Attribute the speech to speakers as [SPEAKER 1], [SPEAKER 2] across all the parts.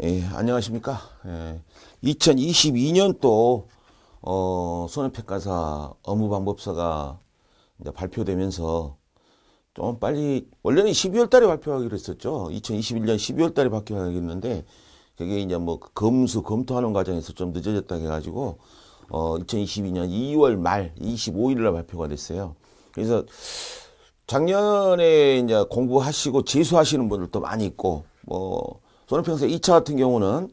[SPEAKER 1] 예, 안녕하십니까. 예, 2022년도, 어, 손해평가사 업무방법서가 발표되면서 좀 빨리, 원래는 12월 달에 발표하기로 했었죠. 2021년 12월 달에 발표하기로 했는데, 그게 이제 뭐 검수, 검토하는 과정에서 좀 늦어졌다 해가지고, 어, 2022년 2월 말 25일 날 발표가 됐어요. 그래서 작년에 이제 공부하시고 재수하시는 분들도 많이 있고, 뭐, 손해평사 2차 같은 경우는,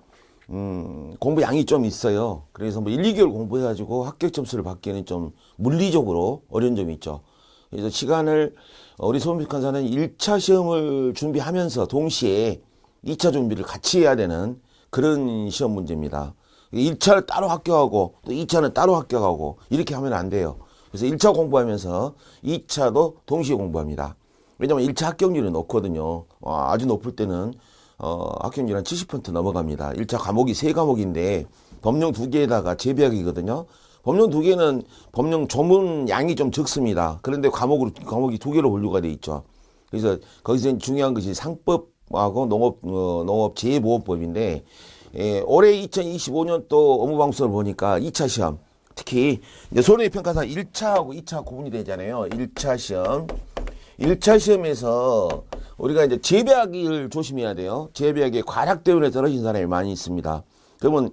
[SPEAKER 1] 음, 공부 양이 좀 있어요. 그래서 뭐 1, 2개월 공부해가지고 합격 점수를 받기에는 좀 물리적으로 어려운 점이 있죠. 그래서 시간을, 어, 우리 손해평사는 1차 시험을 준비하면서 동시에 2차 준비를 같이 해야 되는 그런 시험 문제입니다. 1차를 따로 합격하고 또 2차는 따로 합격하고 이렇게 하면 안 돼요. 그래서 1차 공부하면서 2차도 동시에 공부합니다. 왜냐면 1차 합격률이 높거든요. 어, 아주 높을 때는 어, 합격률 한70% 넘어갑니다. 1차 과목이 세 과목인데 법령 두 개에다가 재배학이거든요. 법령 두 개는 법령 조문 양이 좀 적습니다. 그런데 과목으로 과목이 두 개로 분류가 돼 있죠. 그래서 거기서 중요한 것이 상법하고 농업 어, 농업 재보험법인데 예, 올해 2025년 또 업무방송을 보니까 2차 시험 특히 이제 손해평가사 1차하고 2차 구분이 되잖아요. 1차 시험. 1차 시험에서 우리가 이제 재배하기를 조심해야 돼요. 재배하기 과락 때문에 떨어진 사람이 많이 있습니다. 그러면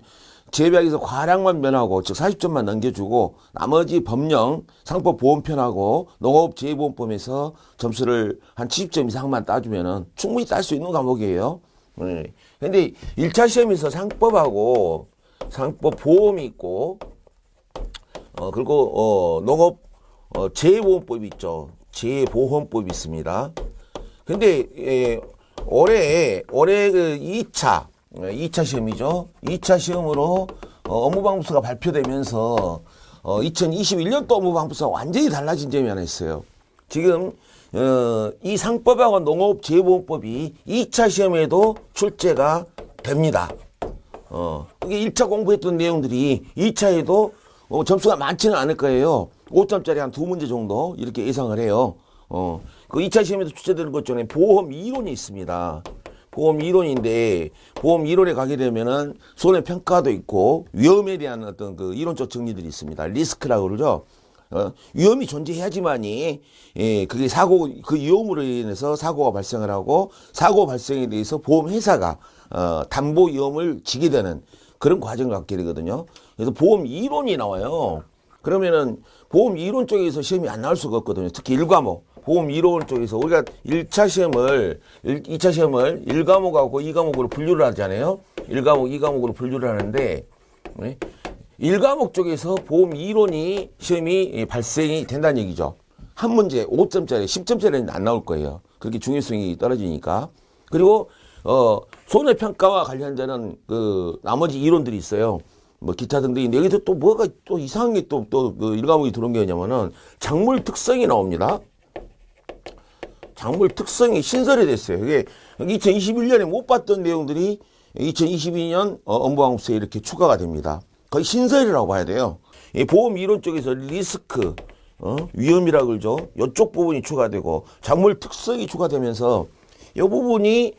[SPEAKER 1] 재배하기에서 과락만 면하고 즉 40점만 넘겨주고 나머지 법령, 상법 보험편하고 농업 재보험법에서 점수를 한 70점 이상만 따주면은 충분히 딸 수 있는 과목이에요. 네. 근데 1차 시험에서 상법하고 상법 보험이 있고 어, 그리고, 어, 농업, 어, 재보험법이 있죠. 재보험법이 있습니다. 근데, 예, 올해, 올해 그 2차, 2차 시험이죠. 2차 시험으로, 어, 업무방법서가 발표되면서, 어, 2021년도 업무방법서가 완전히 달라진 점이 하나 있어요. 지금, 어, 이 상법하고 농업 재보험법이 2차 시험에도 출제가 됩니다. 어, 이게 1차 공부했던 내용들이 2차에도 어, 점수가 많지는 않을 거예요. 5점짜리 한 두 문제 정도 이렇게 예상을 해요. 어, 그 2차 시험에서 출제되는 것 중에 보험 이론이 있습니다. 보험 이론인데 보험 이론에 가게 되면은 손해 평가도 있고 위험에 대한 어떤 그 이론적 정리들이 있습니다. 리스크라고 그러죠. 어, 위험이 존재해야지만이 예, 그게 사고 그 위험으로 인해서 사고가 발생을 하고 사고 발생에 대해서 보험 회사가 어, 담보 위험을 지게 되는 그런 과정을 갖게 되거든요. 그래서 보험 이론이 나와요. 그러면은 보험 이론 쪽에서 시험이 안 나올 수가 없거든요. 특히 일과목 보험 이론 쪽에서 우리가 1차 시험을 1, 2차 시험을 1과목하고 2과목으로 분류를 하잖아요. 1과목, 2과목으로 분류를 하는데 네? 1과목 쪽에서 보험 이론이 시험이 발생이 된다는 얘기죠. 한 문제 5점짜리, 10점짜리는 안 나올 거예요. 그렇게 중요성이 떨어지니까. 그리고 어 손해평가와 관련되는 그 나머지 이론들이 있어요. 뭐 기타 등등인데 여기서 또 뭐가 또 이상한 게 또 또 그 일과목이 들어온 게 뭐냐면은 작물 특성이 나옵니다. 작물 특성이 신설이 됐어요. 이게 2021년에 못 봤던 내용들이 2022년 어, 업무방법서에 이렇게 추가가 됩니다. 거의 신설이라고 봐야 돼요. 이 보험 이론 쪽에서 리스크, 어? 위험이라고 그러죠. 이쪽 부분이 추가되고 작물 특성이 추가되면서 이 부분이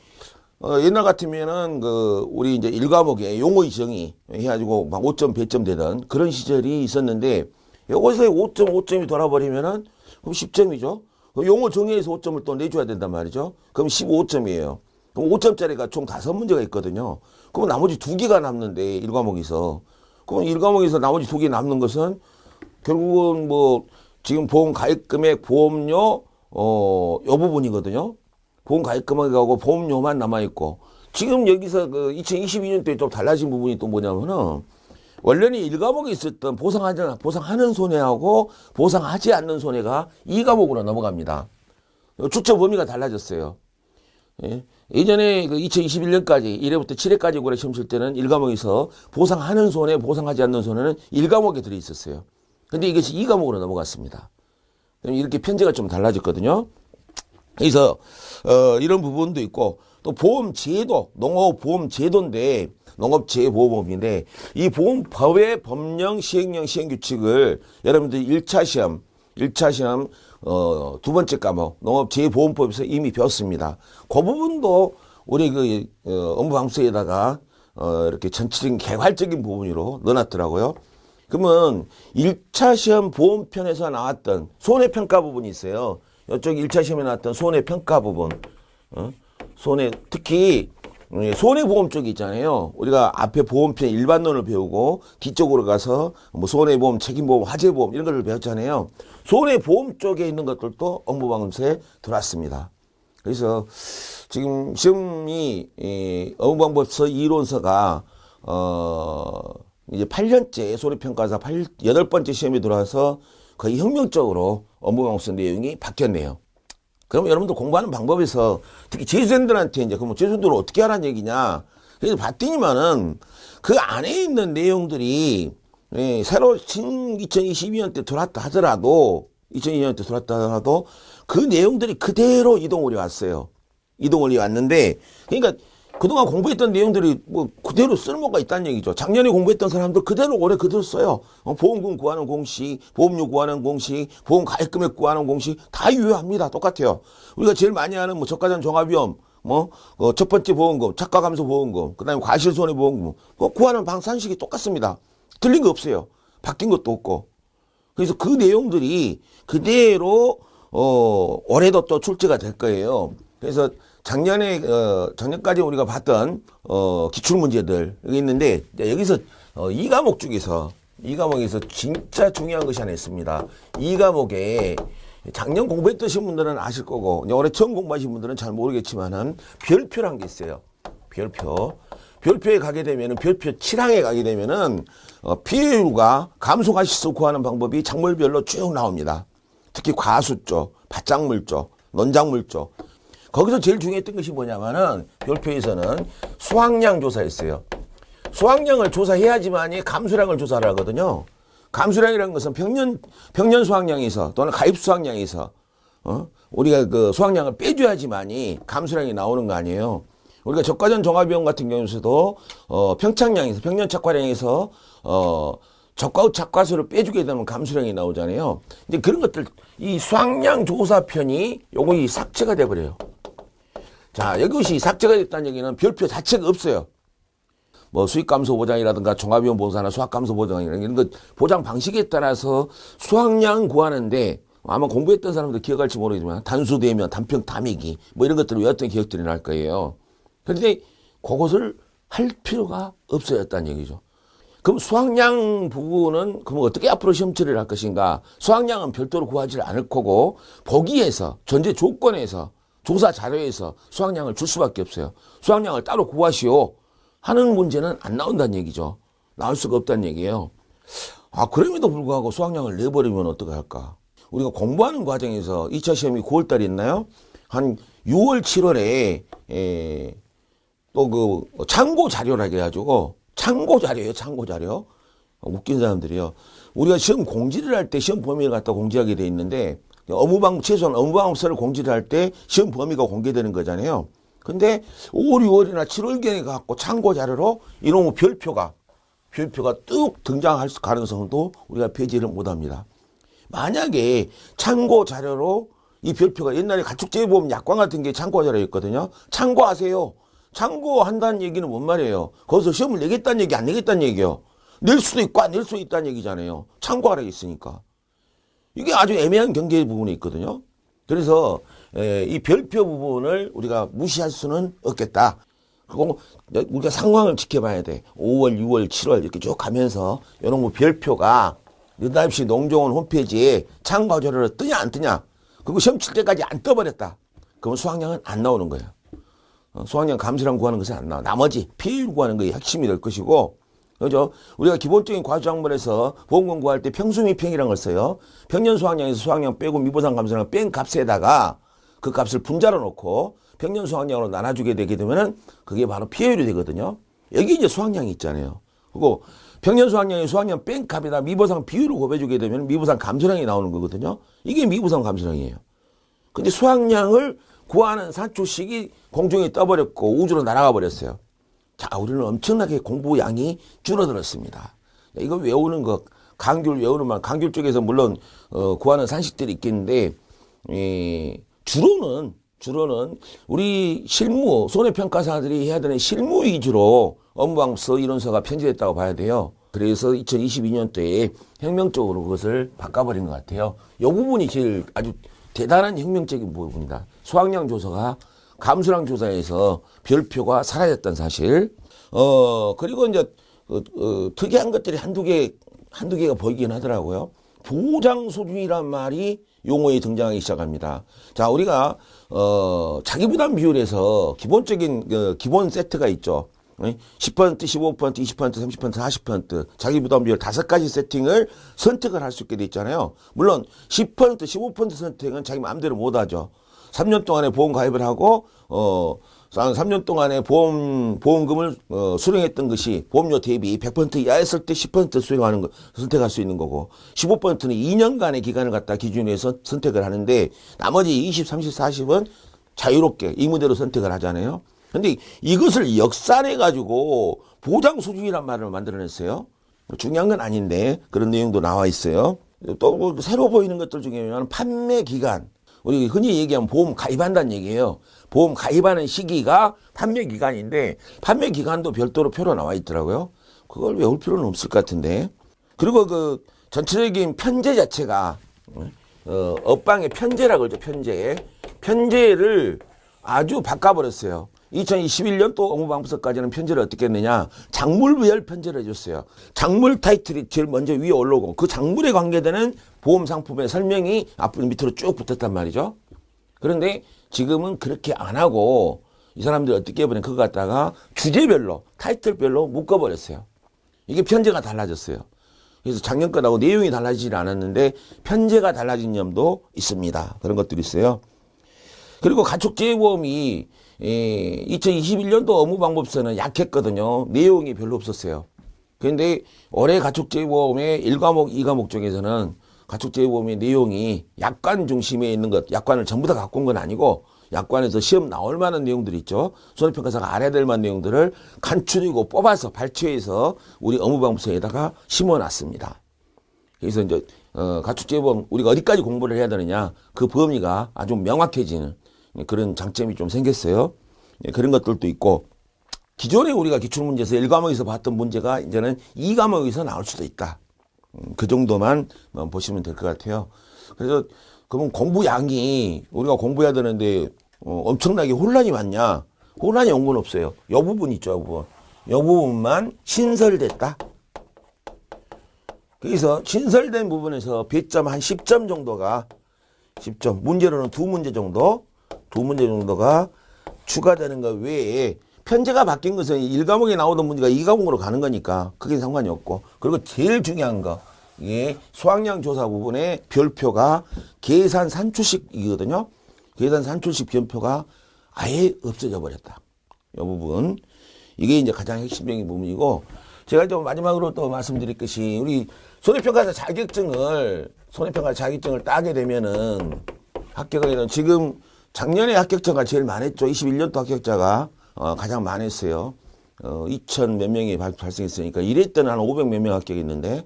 [SPEAKER 1] 어, 옛날 같으면은 그 우리 이제 일과목에 용어 이정이 해가지고 막 5점, 배점 되던 그런 시절이 있었는데 여기서 5점, 5점이 돌아버리면은 그럼 10점이죠. 용어 정의에서 5점을 또 내줘야 된단 말이죠. 그럼 15점이에요. 그럼 5점짜리가 총 다섯 문제가 있거든요. 그럼 나머지 두 개가 남는데 일과목에서 그럼 일과목에서 나머지 두개 남는 것은 결국은 뭐 지금 보험 가입 금액, 보험료 어, 요 부분이거든요. 보험 가입 금액하고 보험료만 남아 있고 지금 여기서 그 2022년도에 좀 달라진 부분이 또 뭐냐면은 원래는 1과목에 있었던 보상하는, 보상하는 손해하고 보상하지 않는 손해가 2과목으로 넘어갑니다. 추적 범위가 달라졌어요. 예. 예전에 그 2021년까지 1회부터 7회까지 고래 시험 칠 때는 1과목에서 보상하는 손해, 보상하지 않는 손해는 1과목에 들어 있었어요. 근데 이것이 2과목으로 넘어갔습니다. 이렇게 편제가 좀 달라졌거든요. 그래서 어, 이런 부분도 있고 또 보험 제도, 농업 보험 제도인데 농업 재보험인데 이 보험법의 법령 시행령 시행 규칙을 여러분들 1차 시험, 1차 시험 어, 두 번째 과목 농업 재보험법에서 이미 배웠습니다. 그 부분도 우리 그 어, 업무방수에다가 어, 이렇게 전체적인 개괄적인 부분으로 넣어놨더라고요. 그러면 1차 시험 보험편에서 나왔던 손해평가 부분이 있어요. 이쪽 1차 시험에 나왔던 손해평가 부분. 어? 손해, 특히 예, 손해보험 쪽이 있잖아요. 우리가 앞에 보험편 일반론을 배우고 뒤쪽으로 가서 뭐 손해보험, 책임보험, 화재보험 이런 걸 배웠잖아요. 손해보험 쪽에 있는 것들도 업무방수에 들어왔습니다. 그래서 지금 시험이 이 업무방법서 이론서가 어 이제 8년째 손해평가사 8, 8번째 시험에 들어와서 거의 혁명적으로 업무방법서 내용이 바뀌었네요. 그럼 여러분들 공부하는 방법에서 특히 재수생들한테 이제 그럼 재수생들은 어떻게 하라는 얘기냐. 그래서 봤더니만은 그 안에 있는 내용들이 예, 새로 신 2022년 때 들어왔다 하더라도 2022년 때 들어왔다 하더라도 그 내용들이 그대로 이동올이 왔어요. 이동올이 왔는데 그러니까 그동안 공부했던 내용들이 뭐 그대로 쓸모가 있다는 얘기죠. 작년에 공부했던 사람들 그대로 올해 그대로 써요. 어, 보험금 구하는 공식, 보험료 구하는 공식, 보험 가입 금액 구하는 공식 다 유효합니다. 똑같아요. 우리가 제일 많이 하는 뭐 저가전 종합위험, 뭐, 어, 첫 번째 보험금, 착가 감소 보험금, 그 다음에 과실손해 보험금, 그 구하는 방산식이 똑같습니다. 틀린 거 없어요. 바뀐 것도 없고. 그래서 그 내용들이 그대로 어 올해도 또 출제가 될 거예요. 그래서 작년에 어 작년까지 우리가 봤던 어 기출 문제들 여기 있는데 이제 여기서 어, 이 과목 중에서 이 과목에서 진짜 중요한 것이 하나 있습니다. 이 과목에 작년 공부했던 분들은 아실 거고 올해 처음 공부하신 분들은 잘 모르겠지만은 별표란 게 있어요. 별표. 별표에 가게 되면은 별표 7항에 가게 되면은 어, 피해율과 감소가시수 구하는 방법이 작물별로 쭉 나옵니다. 특히 과수 쪽, 밭작물 쪽, 논작물 쪽. 거기서 제일 중요했던 것이 뭐냐면은 별표에서는 수확량 조사했어요. 수확량을 조사해야지만이 감수량을 조사를 하거든요. 감수량이라는 것은 평년 평년 수확량에서 또는 가입 수확량에서 어? 우리가 그 수확량을 빼줘야지만이 감수량이 나오는 거 아니에요. 우리가 적과전 종합비용 같은 경우에서도 어, 평창량에서 평년 착과량에서 어, 적과 후 착과수를 빼주게 되면 감수량이 나오잖아요. 이제 그런 것들 이 수확량 조사편이 요거 이 삭제가 돼 버려요. 자, 이것이 삭제가 됐다는 얘기는 별표 자체가 없어요. 뭐 수익 감소 보장이라든가 종합비용 보상이나 수학 감소 보장이라는 이런 것 보장 방식에 따라서 수확량 구하는데 아마 공부했던 사람들 기억할지 모르겠지만 단수 대면 단평 담이기 뭐 이런 것들을 외웠던 기억들이 날 거예요. 그런데 그것을 할 필요가 없어졌다는 얘기죠. 그럼 수확량 부분은 그럼 어떻게 앞으로 시험 처리를 할 것인가? 수확량은 별도로 구하지 않을 거고 보기에서 전제 조건에서 조사 자료에서 수확량을 줄 수밖에 없어요. 수확량을 따로 구하시오 하는 문제는 안 나온다는 얘기죠. 나올 수가 없다는 얘기예요. 아 그럼에도 불구하고 수확량을 내버리면 어떻게 할까? 우리가 공부하는 과정에서 2차 시험이 9월 달에 있나요? 한 6월, 7월에 에, 또그 참고 자료라 해가지고 참고 자료예요, 참고 자료. 어, 웃긴 사람들이요. 우리가 시험 공지를 할 때 시험 범위를 갖다 공지하게 돼 있는데 업무방 최소한 업무방법서를 공지를 할 때 시험 범위가 공개되는 거잖아요. 근데 5월, 6월이나 7월경에 갖고 참고 자료로 이놈의 별표가 별표가 뚝 등장할 가능성도 우리가 배제를 못합니다. 만약에 참고 자료로 이 별표가 옛날에 가축제보험 약관 같은 게 참고 자료였거든요. 참고하세요. 참고한다는 얘기는 뭔 말이에요? 거기서 시험을 내겠다는 얘기, 안 내겠다는 얘기요. 낼 수도 있고 안 낼 수도 있다는 얘기잖아요. 참고하라 했으니까. 이게 아주 애매한 경계 부분이 있거든요. 그래서 에, 이 별표 부분을 우리가 무시할 수는 없겠다. 그리고 우리가 상황을 지켜봐야 돼. 5월, 6월, 7월 이렇게 쭉 가면서 이런 뭐 별표가 느닷없이 농정원 홈페이지에 참고 자료를 뜨냐 안 뜨냐. 그리고 시험 칠 때까지 안 떠버렸다. 그러면 수학량은 안 나오는 거예요. 어, 수학량 감시랑 구하는 것은 안 나와. 나머지 피해율 구하는 것이 핵심이 될 것이고, 그죠? 우리가 기본적인 과수작물에서 보험금 구할 때 평수미평이라는 걸 써요. 평년 수학량에서 수학량 빼고 미보상 감소량 뺀 값에다가 그 값을 분자로 놓고 평년 수학량으로 나눠주게 되게 되면은 그게 바로 피해율이 되거든요. 여기 이제 수학량이 있잖아요. 그리고 평년 수학량이 수학량 뺀 값에다 미보상 비율을 곱해주게 되면 미보상 감소량이 나오는 거거든요. 이게 미보상 감소량이에요. 근데 수학량을 구하는 산출식이 공중에 떠버렸고 우주로 날아가 버렸어요. 자, 우리는 엄청나게 공부 양이 줄어들었습니다. 이거 외우는 것, 강귤 외우는 말, 강귤 쪽에서 물론 어, 구하는 산식들이 있겠는데 에, 주로는 주로는 우리 실무 손해평가사들이 해야 되는 실무 위주로 업무방서 이론서가 편집됐다고 봐야 돼요. 그래서 2022년도에 혁명적으로 그것을 바꿔버린 것 같아요. 이 부분이 제일 아주 대단한 혁명적인 부분이다. 수학량 조사가 감수량 조사에서 별표가 사라졌던 사실. 어 그리고 이제 어, 어, 특이한 것들이 한두 개 한두 개가 보이긴 하더라고요. 보장 수준이란 말이 용어에 등장하기 시작합니다. 자, 우리가 어 자기 부담 비율에서 기본적인 그 기본 세트가 있죠. 10%, 15%, 20%, 30%, 40% 자기 부담 비율 다섯 가지 세팅을 선택을 할 수 있게 돼 있잖아요. 물론 10%, 15% 선택은 자기 마음대로 못 하죠. 3년 동안에 보험 가입을 하고 어 3년 동안에 보험 보험금을 어, 수령했던 것이 보험료 대비 100% 이하였을 때 10% 수령하는 거 선택할 수 있는 거고 15%는 2년간의 기간을 갖다 기준으로 해서 선택을 하는데 나머지 20, 30, 40은 자유롭게 의무대로 선택을 하잖아요. 근데 이것을 역산해 가지고 보장 수준이란 말을 만들어냈어요. 중요한 건 아닌데 그런 내용도 나와 있어요. 또뭐 새로 보이는 것들 중에는 판매 기간. 우리 흔히 얘기하면 보험 가입한다는 얘기예요. 보험 가입하는 시기가 판매 기간인데 판매 기간도 별도로 표로 나와 있더라고요. 그걸 외울 필요는 없을 것 같은데. 그리고 그 전체적인 편제 자체가 어, 업방의 편제라 그러죠. 편제. 편제를 아주 바꿔버렸어요. 2021년 또 업무방부서까지는 편제를 어떻게 했느냐. 작물부열 편제를 해줬어요. 작물 타이틀이 제일 먼저 위에 올라오고 그 작물에 관계되는 보험 상품의 설명이 앞으로 밑으로 쭉 붙었단 말이죠. 그런데 지금은 그렇게 안 하고 이 사람들이 어떻게 해버린 그거 갖다가 주제별로 타이틀별로 묶어버렸어요. 이게 편제가 달라졌어요. 그래서 작년 거하고 내용이 달라지지 않았는데 편제가 달라진 점도 있습니다. 그런 것들이 있어요. 그리고 가축재해보험이 2021년도 업무방법서는 약했거든요. 내용이 별로 없었어요. 그런데 올해 가축재해보험의 1과목, 2과목 중에서는 가축재해보험의 내용이 약관 중심에 있는 것, 약관을 전부 다 갖고 온 건 아니고 약관에서 시험 나올 만한 내용들이 있죠. 손해평가사가 알아야 될 만한 내용들을 간추리고 뽑아서 발췌해서 우리 업무방법서에다가 심어놨습니다. 그래서 이제 어, 가축재보험 우리가 어디까지 공부를 해야 되느냐 그 범위가 아주 명확해지는 그런 장점이 좀 생겼어요. 예, 그런 것들도 있고 기존에 우리가 기출문제에서 1과목에서 봤던 문제가 이제는 2과목에서 나올 수도 있다. 음, 그 정도만 뭐 보시면 될 것 같아요. 그래서 그러면 공부 양이 우리가 공부해야 되는데 어, 엄청나게 혼란이 많냐? 혼란이 온 건 없어요. 요 부분 있죠, 요 부분. 요 부분만 신설됐다. 그래서 신설된 부분에서 배점 한 10점 정도가 10점 문제로는 두 문제 정도 두 문제 정도가 추가되는 것 외에 편제가 바뀐 것은 1과목에 나오던 문제가 2과목으로 가는 거니까 크게 상관이 없고 그리고 제일 중요한 거 이게 수학량 조사 부분의 별표가 계산 산출식이거든요. 계산 산출식 별표가 아예 없어져 버렸다. 이 부분 이게 이제 가장 핵심적인 부분이고 제가 좀 마지막으로 또 말씀드릴 것이 우리 손해평가사 자격증을 손해평가 자격증을 따게 되면은 합격하게 되면 지금 작년에 합격자가 제일 많았죠. 21년도 합격자가 어, 가장 많았어요. 어, 2천 몇 명이 발, 발생했으니까 이래 때는 한 500 몇 명 합격했는데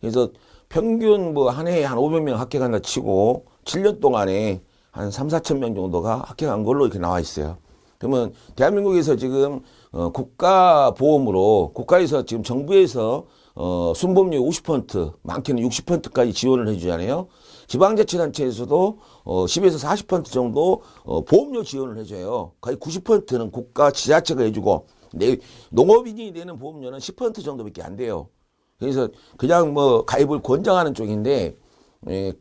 [SPEAKER 1] 그래서 평균 뭐 한 해에 한 500명 합격한다 치고 7년 동안에 한 3, 4천 명 정도가 합격한 걸로 이렇게 나와 있어요. 그러면 대한민국에서 지금 어, 국가 보험으로 국가에서 지금 정부에서 어, 순보험료 50% 많게는 60%까지 지원을 해주잖아요. 지방자치단체에서도 어, 10에서 40% 정도 어, 보험료 지원을 해줘요. 거의 90%는 국가 지자체가 해주고 내, 농업인이 내는 보험료는 10% 정도밖에 안 돼요. 그래서 그냥 뭐 가입을 권장하는 쪽인데 예,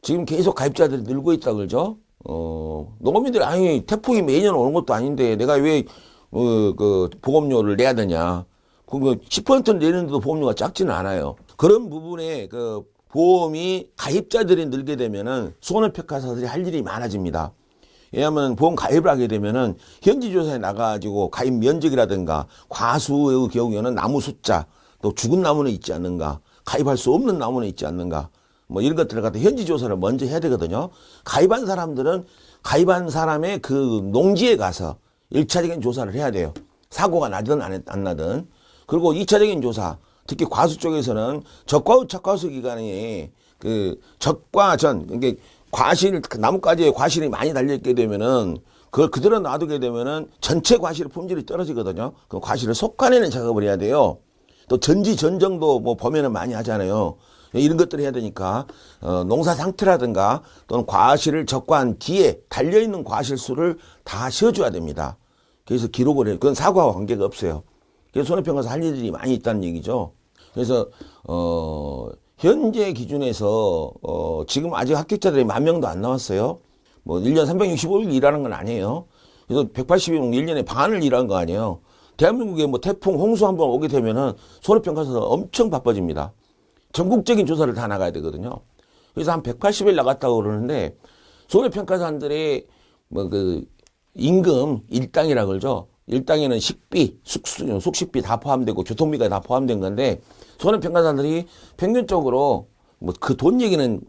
[SPEAKER 1] 지금 계속 가입자들이 늘고 있다 그러죠. 어, 농업인들이 아니 태풍이 매년 오는 것도 아닌데 내가 왜 어, 그 보험료를 내야 되냐. 그러면 10% 내는데도 보험료가 작지는 않아요. 그런 부분에 그 보험이 가입자들이 늘게 되면은 손해평가사들이 할 일이 많아집니다. 왜냐하면 보험 가입을 하게 되면은 현지 조사에 나가가지고 가입 면적이라든가 과수의 경우에는 나무 숫자 또 죽은 나무는 있지 않는가 가입할 수 없는 나무는 있지 않는가 뭐 이런 것들을 갖다 현지 조사를 먼저 해야 되거든요. 가입한 사람들은 가입한 사람의 그 농지에 가서 일차적인 조사를 해야 돼요. 사고가 나든 안, 안 나든. 그리고 이차적인 조사, 특히 과수 쪽에서는 적과 후 적과수 기간에 그 적과 전, 이게 과실, 그 나뭇가지에 과실이 많이 달려 있게 되면은 그걸 그대로 놔두게 되면은 전체 과실 품질이 떨어지거든요. 그 과실을 솎아내는 작업을 해야 돼요. 또 전지 전정도 뭐 보면은 많이 하잖아요. 이런 것들을 해야 되니까 어, 농사 상태라든가 또는 과실을 적과한 뒤에 달려 있는 과실 수를 다 세워줘야 됩니다. 그래서 기록을 해요. 그건 사과와 관계가 없어요. 그래서 손해평가사 할 일들이 많이 있다는 얘기죠. 그래서 어 현재 기준에서 어 지금 아직 합격자들이 만 명도 안 나왔어요. 뭐 1년 365일 일하는 건 아니에요. 그래서 180일 1년에 반을 일한 거 아니에요. 대한민국에 뭐 태풍, 홍수 한 번 오게 되면은 손해평가사가 엄청 바빠집니다. 전국적인 조사를 다 나가야 되거든요. 그래서 한 180일 나갔다고 그러는데 손해평가사들의 뭐그 임금 일당이라 그러죠. 일당에는 식비, 숙수, 숙식비 다 포함되고 교통비가 다 포함된 건데 손해평가사들이 평균적으로 뭐 그 돈 얘기는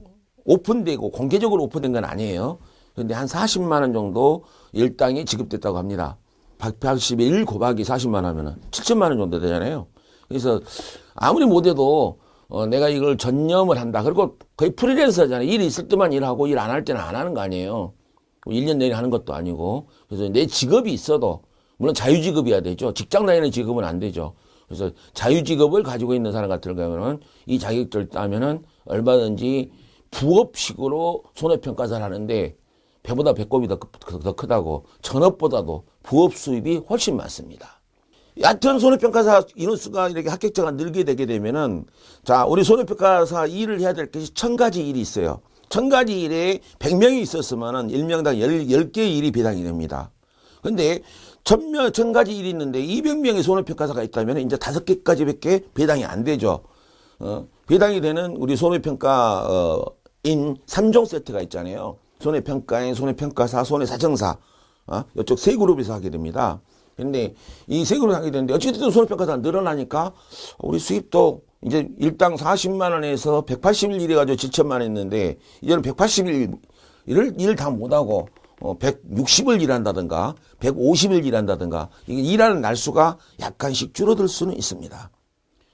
[SPEAKER 1] 오픈되고 공개적으로 오픈된 건 아니에요. 근데 한 40만 원 정도 일당이 지급됐다고 합니다. 181 곱하기 40만 하면은 7천만 원 정도 되잖아요. 그래서 아무리 못해도 어, 내가 이걸 전념을 한다. 그리고 거의 프리랜서잖아요. 일이 있을 때만 일하고 일 안 할 때는 안 하는 거 아니에요. 1년 내내 하는 것도 아니고. 그래서 내 직업이 있어도, 물론 자유직업이어야 되죠. 직장 다니는 직업은 안 되죠. 그래서 자유직업을 가지고 있는 사람 같은 경우는 이 자격증을 따면은 얼마든지 부업식으로 손해평가사를 하는데 배보다 배꼽이 더, 크- 더 크다고 전업보다도 부업 수입이 훨씬 많습니다. 얕은 손해평가사 인원수가 이렇게 합격자가 늘게 되게 되면은 자 우리 손해평가사 일을 해야 될 것이 천 가지 일이 있어요. 천 가지 일에 백 명이 있었으면은 일명당 열, 열 개의 일이 배당이 됩니다. 근데 천 명, 천 가지 일이 있는데 이백 명의 손해평가사가 있다면 이제 다섯 개까지밖에 배당이 안 되죠. 어, 배당이 되는 우리 손해평가 어, 인 3종 세트가 있잖아요. 손해평가인, 손해평가사, 손해사정사. 어? 이쪽 세 그룹에서 하게 됩니다. 근데 이 세 그룹 하게 되는데 어쨌든 손해평가사 늘어나니까 우리 수입도 이제 일당 40만 원에서 180일 일해가지고 7천만 원 했는데 이제는 180일 일을 일 다 못하고 어, 160을 일한다든가 150일 일한다든가 이게 일하는 날수가 약간씩 줄어들 수는 있습니다.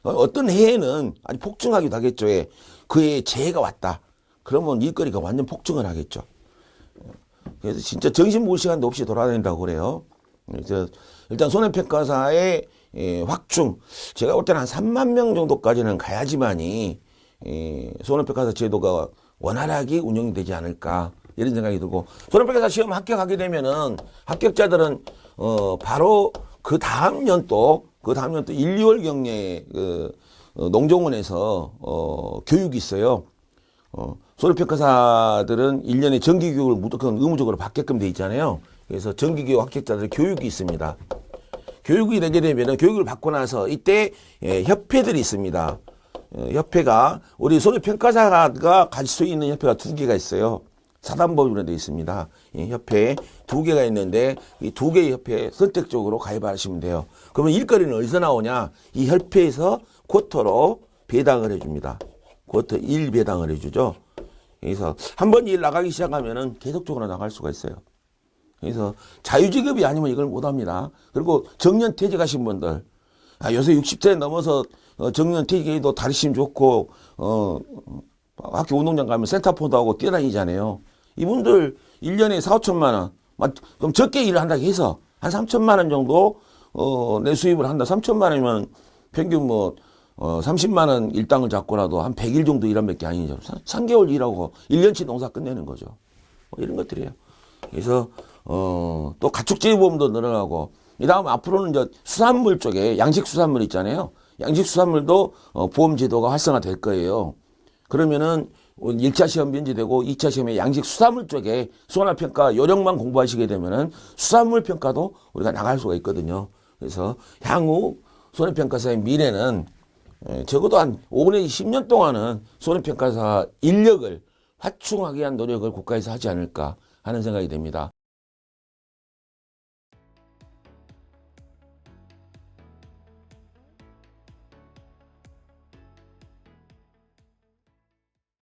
[SPEAKER 1] 어, 어떤 해에는 아주 폭증하기도 하겠죠. 예. 그 해에 재해가 왔다. 그러면 일거리가 완전 폭증을 하겠죠. 그래서 진짜 정신 볼 시간도 없이 돌아다닌다고 그래요. 그래서 일단 손해평가사의 예, 확충 제가 볼 때는 한 3만 명 정도까지는 가야지만이 예, 손해평가사 제도가 원활하게 운영이 되지 않을까 이런 생각이 들고 손해평가사 시험 합격하게 되면은 합격자들은 어 바로 그 다음 연도 그 다음 연도 1, 2월 경에 그 어, 농정원에서 어 교육이 있어요. 어, 손해평가사들은 1년에 정기 교육을 무조건 의무적으로 받게끔 돼 있잖아요. 그래서 정기 교육 합격자들 교육이 있습니다. 교육이 되게 되면 교육을 받고 나서 이때 예, 협회들이 있습니다. 어, 협회가 우리 손해평가사가 가질 수 있는 협회가 두 개가 있어요. 사단법인으로 되어 있습니다. 이 협회 두 개가 있는데 이 두 개의 협회에 선택적으로 가입하시면 돼요. 그러면 일거리는 어디서 나오냐? 이 협회에서 쿼터로 배당을 해줍니다. 쿼터 1 배당을 해주죠. 그래서 한 번 일 나가기 시작하면은 계속적으로 나갈 수가 있어요. 그래서 자유직업이 아니면 이걸 못합니다. 그리고 정년 퇴직하신 분들, 아, 요새 60세 넘어서 어, 정년 퇴직해도 다리 힘 좋고 어, 학교 운동장 가면 센터포도 하고 뛰어다니잖아요. 이분들 1년에 4, 5천만 원, 맞- 그럼 적게 일을 한다고 해서 한 3천만 원 정도 어, 내 수입을 한다. 3천만 원이면 평균 뭐 어, 30만 원 일당을 잡고라도 한 100일 정도 일한 밖에 아니죠. 3, 개월 일하고 1년치 농사 끝내는 거죠. 뭐 이런 것들이에요. 그래서 어, 또 가축제보험도 늘어나고 이 다음 앞으로는 이제 수산물 쪽에 양식 수산물 있잖아요. 양식 수산물도 어, 보험 제도가 활성화될 거예요. 그러면은 1차 시험 면제되고 2차 시험에 양식 수산물 쪽에 수원화평가 요령만 공부하시게 되면은 수산물 평가도 우리가 나갈 수가 있거든요. 그래서 향후 손해평가사의 미래는 에, 적어도 한 5년, 10년 동안은 손해평가사 인력을 확충하기 위한 노력을 국가에서 하지 않을까 하는 생각이 됩니다.